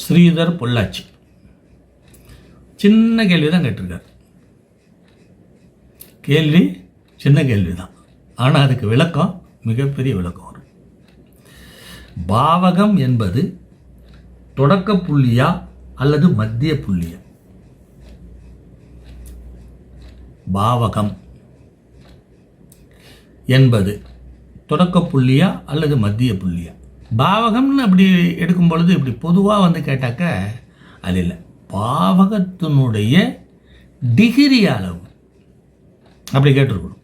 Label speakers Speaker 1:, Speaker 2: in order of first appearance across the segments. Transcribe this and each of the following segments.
Speaker 1: ஸ்ரீதர் பொள்ளாச்சி. சின்ன கேள்வி தான் கேட்டிருக்கார். கேள்வி சின்ன கேள்வி தான் ஆனால் அதுக்கு விளக்கம் மிகப்பெரிய விளக்கம் வரும். பாவகம் என்பது தொடக்க புள்ளியா அல்லது மத்திய புள்ளியா? பாவகம் என்பது தொடக்க புள்ளியா அல்லது மத்திய புள்ளியா? பாவகம்னு அப்படி எடுக்கும் பொழுது இப்படி பொதுவாக வந்து கேட்டாக்க அது இல்லை. பாவகத்தினுடைய டிகிரி அளவு. அப்படி கேட்டிருக்கணும்.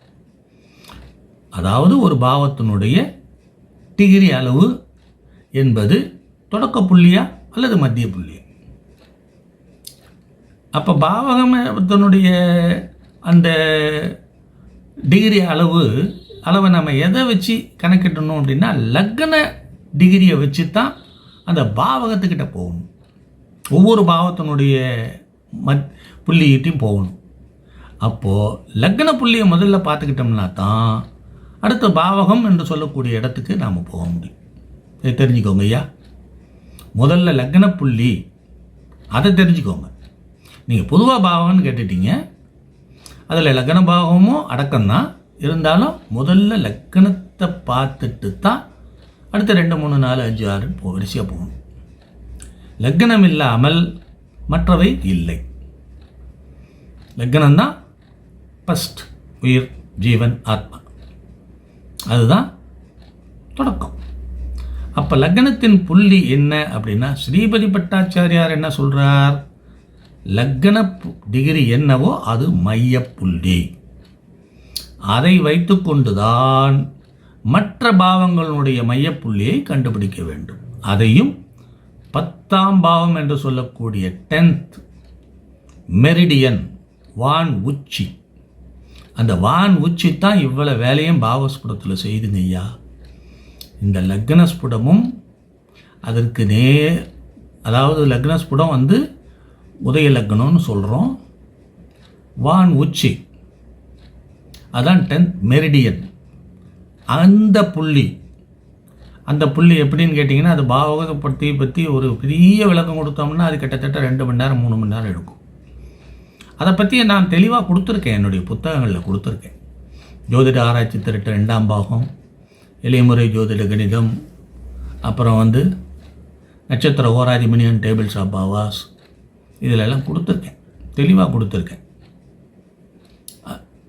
Speaker 1: அதாவது ஒரு பாவத்தினுடைய டிகிரி அளவு என்பது தொடக்க புள்ளியா அல்லது மத்திய புள்ளியா? அப்போ பாவகத்தினுடைய அந்த டிகிரி அளவு அளவை நம்ம எதை வச்சு கணக்கிட்டணும் அப்படின்னா லக்ன டிகிரியை வச்சு தான் அந்த பாவகத்துக்கிட்ட போகணும். ஒவ்வொரு பாவத்தினுடைய மத் புள்ளிகிட்டையும் போகணும். அப்போது லக்ன புள்ளியை முதல்ல பார்த்துக்கிட்டோம்னா தான் அடுத்த பாவகம் என்று சொல்லக்கூடிய இடத்துக்கு நாம் போக முடியும். இதை தெரிஞ்சுக்கோங்க ஐயா. முதல்ல லக்ன புள்ளி அதை தெரிஞ்சுக்கோங்க. நீங்கள் பொதுவாக பாவகம்னு கேட்டுட்டீங்க. அதில் லக்ன அடக்கம் அடக்கம்தான். இருந்தாலும் முதல்ல லக்கணத்தை பார்த்துட்டு தான் அடுத்த ரெண்டு மூணு நாலு அஞ்சு ஆறு போ வரிசையாக போகணும் லக்னம் இல்லாமல் மற்றவை இல்லை. லக்னம்தான் ஃபஸ்ட் உயிர் ஜீவன் ஆத்மா. அதுதான் தொடக்கம். அப்போ லக்னத்தின் புள்ளி என்ன அப்படின்னா ஸ்ரீபதி பட்டாச்சாரியார் என்ன சொல்கிறார் லக்ன பு- டிகிரி என்னவோ அது மைய புள்ளி. அதை வைத்துக்கொண்டுதான் மற்ற பாவங்களுடைய மையப்புள்ளியை கண்டுபிடிக்க வேண்டும். அதையும் பத்தாம் பாவம் என்று சொல்லக்கூடிய டென்த் மெரிடியன் வான் உச்சி. அந்த வான் உச்சி தான் இவ்வளோ வேலையும் பாவஸ்புடத்தில் செய்துங்க ஐயா. இந்த லக்னஸ்புடமும் அதற்கு நே அதாவது லக்னஸ்புடம் வந்து உதய லக்னம்னு சொல்கிறோம் வான் உச்சி. அதான் டென்த் மெரிடியன் அந்த புள்ளி அந்த புள்ளி எப்படின்னு கேட்டிங்கன்னா அது பாவகப்படுத்தி பற்றி ஒரு பெரிய விளக்கம் கொடுத்தோம்னா அது கிட்டத்தட்ட ரெண்டு மணி நேரம் மூணு மணி நேரம் எடுக்கும். அதை பற்றி நான் தெளிவாக கொடுத்துருக்கேன் என்னுடைய புத்தகங்களில் கொடுத்துருக்கேன். ஜோதிட ஆராய்ச்சி திரட்டு ரெண்டாம் பாகம் இளையமுறை ஜோதிட கணிதம் அப்புறம் வந்து நட்சத்திர ஓராதிமணியன் டேபிள்ஸ் ஆஃப் பாவாஸ் இதிலெல்லாம் கொடுத்துருக்கேன் தெளிவாக கொடுத்துருக்கேன்.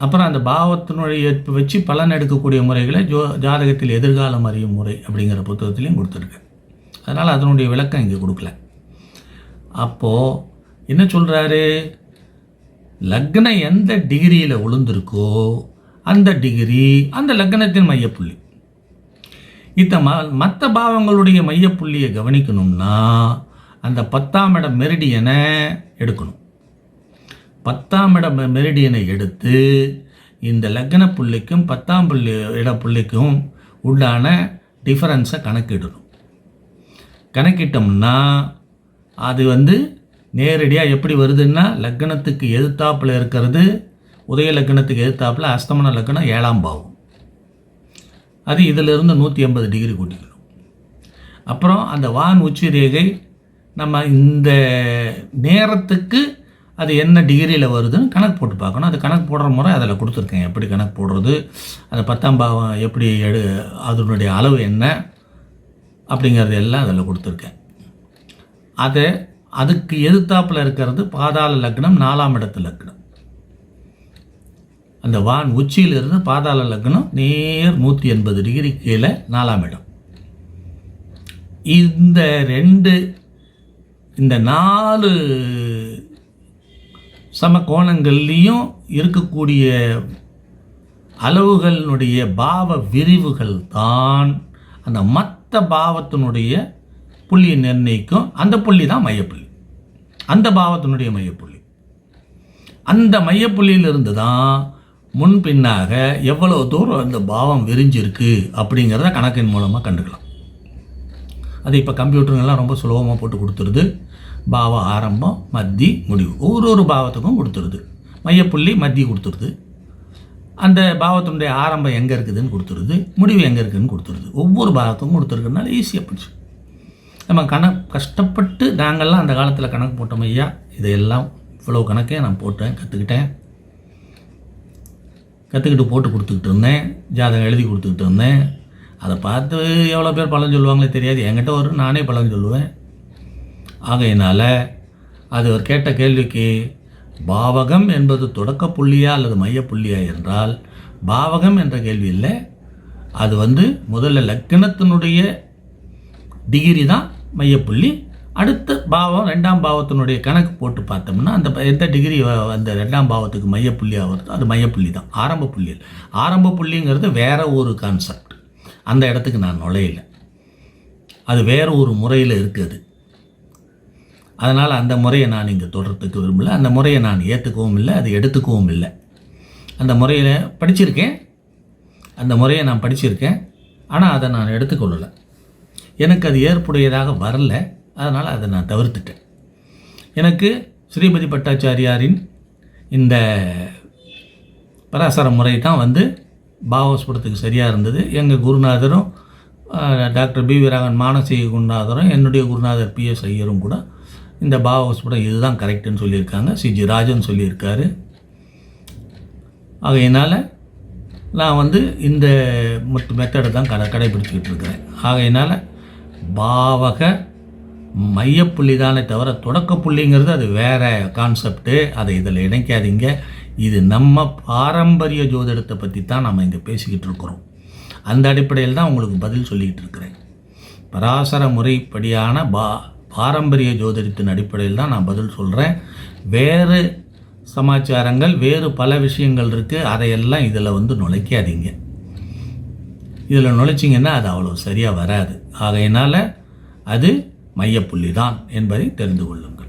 Speaker 1: அப்புறம் அந்த பாவத்தினுடைய வச்சு பலன் எடுக்கக்கூடிய முறைகளை ஜோ ஜாதகத்தில் எதிர்காலம் அறியும் முறை அப்படிங்கிற புத்தகத்திலையும் கொடுத்துருக்கேன் அதனால் அதனுடைய விளக்கம் இங்கே கொடுக்கல. அப்போது என்ன சொல்கிறாரு லக்னம் எந்த டிகிரியில் விழுந்திருக்கோ அந்த டிகிரி அந்த லக்னத்தின் மையப்புள்ளி. இத்த ம மற்ற பாவங்களுடைய மையப்புள்ளியை கவனிக்கணும்னா அந்த பத்தாம் இடம் மெரிடியனை எடுக்கணும். பத்தாம் இட மெ- மெரிடியனை எடுத்து இந்த லக்ன புள்ளிக்கும் பத்தாம் புள்ளி இட புள்ளிக்கும் உண்டான டிஃபரன்ஸை கணக்கிடணும். கணக்கிட்டோம்னா அது வந்து நேரடியாக எப்படி வருதுன்னா லக்னத்துக்கு எதிர்த்தாப்பில் இருக்கிறது உதய லக்னத்துக்கு எதிர்த்தாப்பில் அஸ்தமன லக்னம் ஏழாம் பாவம். அது இதிலிருந்து நூற்றி ஐம்பது டிகிரி கூட்டிக்கணும். அப்புறம் அந்த வான் உச்சி ரேகை நம்ம இந்த நேரத்துக்கு அது என்ன டிகிரியில் வருதுன்னு கணக்கு போட்டு பார்க்கணும். அது கணக்கு போடுற முறை அதில் கொடுத்துருக்கேன். எப்படி கணக்கு போடுறது அந்த பத்தாம் பாவம் எப்படி எடு அதனுடைய அளவு என்ன அப்படிங்கிறது எல்லாம் அதில் கொடுத்துருக்கேன். அது அதுக்கு எதிர்த்தாப்பில் இருக்கிறது பாதாள லக்னம் நாலாம் இடத்து லக்னம். அந்த வான் உச்சியிலிருந்து பாதாள லக்னம் நேர் நூற்றி எண்பது டிகிரி கீழே நாலாம் இடம். இந்த ரெண்டு இந்த நாலு சம கோணங்கள்லேயும் இருக்கக்கூடிய அளவுகளினுடைய பாவ விரிவுகள் தான். அந்த மற்ற பாவத்தினுடைய புள்ளியை நிர்ணயிக்கும். அந்த புள்ளி தான் மையப்புள்ளி. அந்த பாவத்தினுடைய மையப்புள்ளி. அந்த மையப்புள்ளியிலிருந்து தான் முன்பின்னாக எவ்வளோ தூரம் அந்த பாவம் விரிஞ்சிருக்கு அப்படிங்கிறத கணக்கின் மூலமாக கண்டுக்கலாம். அது இப்போ கம்ப்யூட்டருங்கெல்லாம் ரொம்ப சுலபமாக போட்டு கொடுத்துருது. பாவ ஆரம்பம் மத்தி முடிவு. ஒரு ஒரு பாவத்துக்கும் கொடுத்துருது. மையப்புள்ளி மத்தி கொடுத்துருது. அந்த பாவத்தினுடைய ஆரம்பம் எங்கே இருக்குதுன்னு கொடுத்துருது முடிவு எங்கே இருக்குதுன்னு கொடுத்துருது. ஒவ்வொரு பாவத்துக்கும் கொடுத்துருக்கனால ஈஸியாக போச்சு. நம்ம கணக்கு கஷ்டப்பட்டு நாங்கள்லாம் அந்த காலத்தில் கணக்கு போட்டோம் ஐயா. இதையெல்லாம் இவ்வளோ கணக்கே நான் போட்டேன் கற்றுக்கிட்டேன் கற்றுக்கிட்டு போட்டு கொடுத்துக்கிட்டு இருந்தேன் ஜாதகம் எழுதி கொடுத்துக்கிட்டு இருந்தேன். அதை பார்த்து எவ்வளோ பேர் பலன் சொல்லுவாங்களே தெரியாது. என்கிட்ட ஒரு நானே பலன் சொல்லுவேன். ஆகையினால் அது ஒரு கேட்ட கேள்விக்கு பாவகம் என்பது தொடக்க புள்ளியா அல்லது மைய புள்ளியா என்றால் பாவகம் என்ற கேள்வி இல்லை. அது வந்து முதல்ல லக்கணத்தினுடைய டிகிரி தான் மையப்புள்ளி அடுத்த பாவம் ரெண்டாம் பாவத்தினுடைய கணக்கு போட்டு பார்த்தோம்னா அந்த ப- எந்த டிகிரி வ- அந்த ரெண்டாம் பாவத்துக்கு மையப்புள்ளியாக வருதோ அது மையப்புள்ளி தான். ஆரம்ப புள்ளி ஆரம்ப புள்ளிங்கிறது வேற ஒரு கான்செப்ட் அந்த இடத்துக்கு நான் நுழையல. அது வேற ஒரு முறையில் இருக்குது. அதனால் அந்த முறையை நான் இங்கே தொடர்றதுக்கு விரும்பல. அந்த முறையை நான் ஏற்றுக்கவும் இல்லை அது எடுத்துக்கவும் இல்லை. அந்த முறையில் படிச்சிருக்கேன். அந்த முறையை நான் படிச்சிருக்கேன். ஆனால் அதை நான் எடுத்துக்கொள்ளலை. எனக்கு அது ஏற்புடையதாக வரல. அதனால் அதை நான் தவிர்த்துட்டேன். எனக்கு ஸ்ரீபதி பட்டாச்சாரியாரின் இந்த பராசர முறை தான் வந்து பாவஸ்புரத்துக்கு சரியாக இருந்தது. எங்கள் குருநாதரும் டாக்டர் பி வீராகன் மானசீக குருநாதரும் என்னுடைய குருநாதர் பி எஸ் ஐயரும் கூட இந்த பாவஸ்புரம் இதுதான் கரெக்டுன்னு சொல்லியிருக்காங்க. சிஜி ராஜன் சொல்லியிருக்காரு. ஆகையினால் நான் வந்து இந்த மெத்தடை தான் கடை கடைபிடிச்சிக்கிட்டு இருக்கிறேன் ஆகையினால் பாவக மையப்புள்ளி தானே தவிர தொடக்க புள்ளிங்கிறது அது வேறு கான்செப்ட்டு அதை இதில் இணைக்காதீங்க. இது நம்ம பாரம்பரிய ஜோதிடத்தை பற்றி தான் நம்ம இங்கே பேசிக்கிட்டு இருக்கிறோம் அந்த அடிப்படையில் தான் உங்களுக்கு பதில் சொல்லிக்கிட்டு இருக்கிறேன் பராசர முறைப்படியான பா பாரம்பரிய ஜோதிடத்தின் அடிப்படையில் தான் நான் பதில் சொல்கிறேன் வேறு சமாச்சாரங்கள் வேறு பல விஷயங்கள் இருக்குது அதையெல்லாம் இதில் வந்து நுழைக்காதீங்க. இதில் நுழைச்சிங்கன்னா அது அவ்வளோ சரியாக வராது. ஆகையினால் அது மையப்புள்ளி தான் என்பதை தெரிந்து கொள்ளுங்கள்.